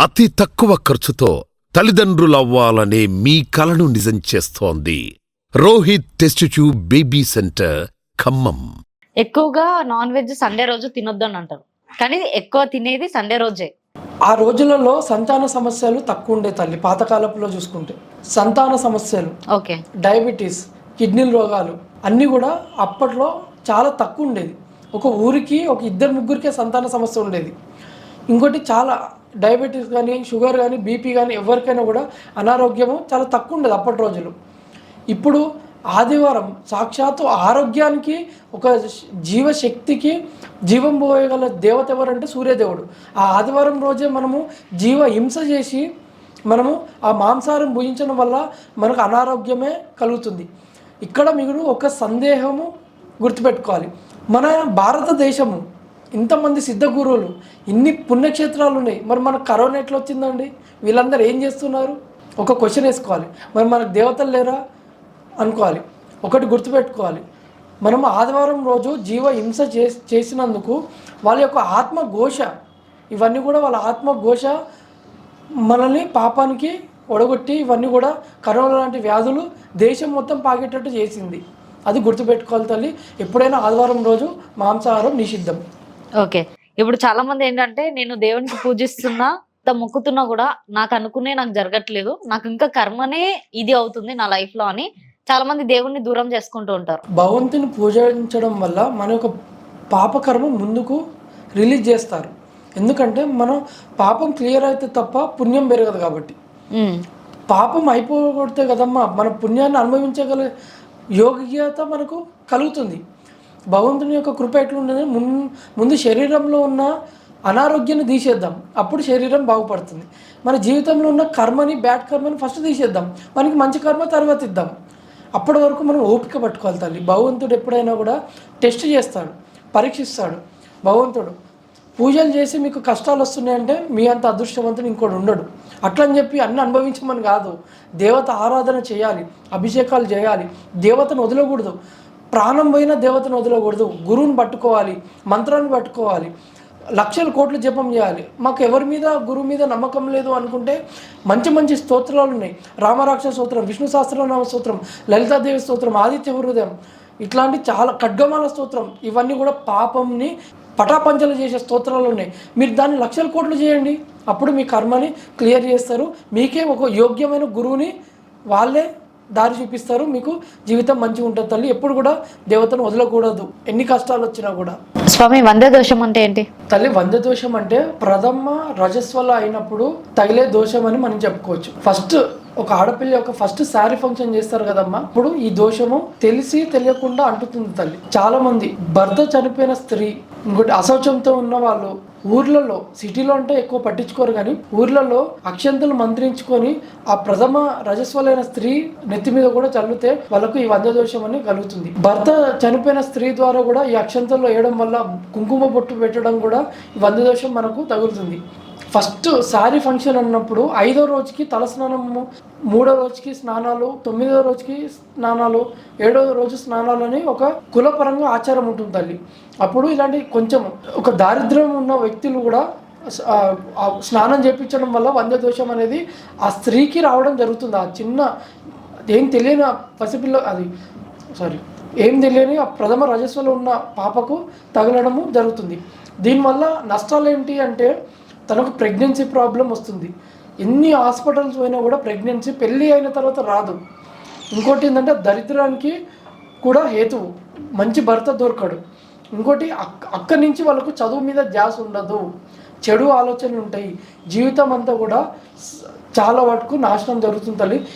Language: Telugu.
అతి తక్కువ ఖర్చుతో తల్లిదండ్రులవ్వాలనే మీ కలను నిజం చేస్తోంది. Rohit test tube baby center Khammam. ఎక్కువగా నాన్ వెజ్ సండే రోజు తినొద్దు అని అంటారు. కానీ ఎక్కువ తినేది సండే రోజే. ఆ రోజులలో సంతాన సమస్యలు తక్కువ ఉండే తల్లి పాతకాలపులో చూసుకుంటే. సంతాన సమస్యలు ఓకే. డయాబెటీస్ కిడ్నీ రోగాలు అన్నీ కూడా అప్పట్లో చాలా తక్కువ ఉండేది. ఒక ఊరికి ఒక ఇద్దరు ముగ్గురికే సంతాన సమస్య ఉండేది. ఇంకోటి చాలా డయాబెటీస్ కానీ షుగర్ కానీ బీపీ కానీ ఎవరికైనా కూడా అనారోగ్యము చాలా తక్కువ ఉండదు అప్పటి రోజులు. ఇప్పుడు ఆదివారం సాక్షాత్తు ఆరోగ్యానికి ఒక జీవశక్తికి జీవం పోయగల దేవత ఎవరంటే సూర్యదేవుడు. ఆ ఆదివారం రోజే మనము జీవ హింస చేసి మనము ఆ మాంసారం భుజించడం వల్ల మనకు అనారోగ్యమే కలుగుతుంది. ఇక్కడ మీరు ఒక సందేహము గుర్తుపెట్టుకోవాలి. మన భారతదేశము ఇంతమంది సిద్ధ గురువులు ఇన్ని పుణ్యక్షేత్రాలు ఉన్నాయి. మరి మనకు కరోనా ఎట్లా వచ్చిందండి? వీళ్ళందరూ ఏం చేస్తున్నారు? ఒక క్వశ్చన్ వేసుకోవాలి. మరి మనకు దేవతలు లేరా అనుకోవాలి. ఒకటి గుర్తుపెట్టుకోవాలి. మనం ఆదివారం రోజు జీవ హింస చే చేసినందుకు వాళ్ళ యొక్క ఆత్మఘోష ఇవన్నీ కూడా వాళ్ళ ఆత్మఘోష మనల్ని పాపానికి ఒడగొట్టి ఇవన్నీ కూడా కరోనా లాంటి వ్యాధులు దేశం మొత్తం పాకేటట్టు చేసింది. అది గుర్తుపెట్టుకోవాలి తల్లి. ఎప్పుడైనా ఆదివారం రోజు మాంసాహారం నిషిద్ధం. ఓకే. ఇప్పుడు చాలా మంది ఏంటంటే నేను దేవునికి పూజిస్తున్నా మొక్కుతున్నా కూడా నాకు అనుకునే నాకు జరగట్లేదు. నాకు ఇంకా కర్మనే ఇది అవుతుంది నా లైఫ్లో అని చాలా మంది దేవుణ్ణి దూరం చేసుకుంటూ ఉంటారు. భగవంతుని పూజించడం వల్ల మన యొక్క పాపకర్మ ముందుకు రిలీజ్ చేస్తారు. ఎందుకంటే మనం పాపం క్లియర్ అయితే తప్ప పుణ్యం పెరగదు కాబట్టి. పాపం అయిపోగొడితే కదమ్మా మన పుణ్యాన్ని అనుభవించగల యోగ్యత మనకు కలుగుతుంది. భగవంతుని యొక్క కృప ఎట్లుండదు? మున్ ముందు శరీరంలో ఉన్న అనారోగ్యాన్ని తీసేద్దాం. అప్పుడు శరీరం బాగుపడుతుంది. మన జీవితంలో ఉన్న కర్మని బ్యాడ్ కర్మని ఫస్ట్ తీసేద్దాం. మనకి మంచి కర్మ తర్వాత ఇద్దాం. అప్పటి వరకు మనం ఓపిక పట్టుకోవాలి తల్లి. భగవంతుడు ఎప్పుడైనా కూడా టెస్ట్ చేస్తాడు. పరీక్షిస్తాడు. భగవంతుడు పూజలు చేసి మీకు కష్టాలు వస్తున్నాయంటే మీ అంత అదృష్టవంతుడు ఇంకోటి ఉండడు. అట్లని చెప్పి అన్ని అనుభవించమని కాదు. దేవత ఆరాధన చేయాలి. అభిషేకాలు చేయాలి. దేవతను వదలకూడదు. ప్రాణం పోయిన దేవతను వదలకూడదు. గురువుని పట్టుకోవాలి మంత్రాన్ని పట్టుకోవాలి లక్షల కోట్లు జపం చేయాలి. మాకు ఎవరి మీద గురువు మీద నమ్మకం లేదు అనుకుంటే మంచి మంచి స్తోత్రాలు ఉన్నాయి. రామరాక్ష స్తోత్రం విష్ణు సహస్రనామ స్తోత్రం లలితాదేవి స్తోత్రం ఆదిత్య హృదయం. ఇట్లాంటి చాలా ఖడ్గమాల స్తోత్రం. ఇవన్నీ కూడా పాపంని పటాపంచలు చేసే స్తోత్రాలు ఉన్నాయి. మీరు దాన్ని లక్షల కోట్లు చేయండి. అప్పుడు మీ కర్మని క్లియర్ చేస్తారు. మీకే ఒక యోగ్యమైన గురువుని వాళ్ళే దారి చూపిస్తారు. మీకు జీవితం మంచిగా ఉంటుంది తల్లి. ఎప్పుడు కూడా దేవతను వదలకూడదు. ఎన్ని కష్టాలు వచ్చినా కూడా. స్వామి వందే దోషం అంటే ఏంటి? తల్లి వంద దోషం అంటే ప్రథమ రజస్వల అయినప్పుడు తగిలే దోషం అని మనం చెప్పుకోవచ్చు. ఫస్ట్ ఒక ఆడపిల్ల యొక్క ఫస్ట్ శారీ ఫంక్షన్ చేస్తారు కదమ్మా. ఇప్పుడు ఈ దోషము తెలిసి తెలియకుండా అంటుతుంది తల్లి. చాలా మంది భర్త చనిపోయిన స్త్రీ ఇంకోటి అశౌచంతో ఉన్న వాళ్ళు ఊర్లలో సిటీలో అంటే ఎక్కువ పట్టించుకోరు కానీ ఊర్లలో అక్షంతలు మంత్రించుకొని ఆ ప్రథమ రజస్వలైన స్త్రీ నెత్తి మీద కూడా చల్లితే వాళ్ళకు ఈ వంద దోషం అని కలుగుతుంది. భర్త చనిపోయిన స్త్రీ ద్వారా కూడా ఈ అక్షంతలు వేయడం వల్ల కుంకుమ బొట్టు పెట్టడం కూడా ఈ వందదోషం మనకు తగులుతుంది. ఫస్ట్ సారీ ఫంక్షన్ అన్నప్పుడు ఐదో రోజుకి తలస్నానము మూడో రోజుకి స్నానాలు తొమ్మిదో రోజుకి స్నానాలు ఏడో రోజు స్నానాలు అని ఒక కులపరంగా ఆచారం ఉంటుంది తల్లి. అప్పుడు ఇలాంటి కొంచెం ఒక దారిద్ర్యం ఉన్న వ్యక్తులు కూడా స్నానం చేయించడం వల్ల వంద దోషం అనేది ఆ స్త్రీకి రావడం జరుగుతుంది. ఆ చిన్న ఏం తెలియని ఆ పసిపిల్ల అది సారీ ఏం తెలియని ఆ ప్రథమ రజస్సులో ఉన్న పాపకు తగలడము జరుగుతుంది. దీనివల్ల నష్టాలు ఏంటి అంటే తనకు ప్రెగ్నెన్సీ ప్రాబ్లం వస్తుంది. ఎన్ని హాస్పిటల్స్ పోయినా కూడా ప్రెగ్నెన్సీ పెళ్ళి అయిన తర్వాత రాదు. ఇంకోటి ఏంటంటే దరిద్రానికి కూడా హేతువు. మంచి భర్త దొరకడు. ఇంకోటి అక్క అక్కడి నుంచి వాళ్ళకు చదువు మీద ధ్యాస ఉండదు. చెడు ఆలోచనలు ఉంటాయి. జీవితం అంతా కూడా చాలా వరకు నాశనం జరుగుతుంది తల్లి.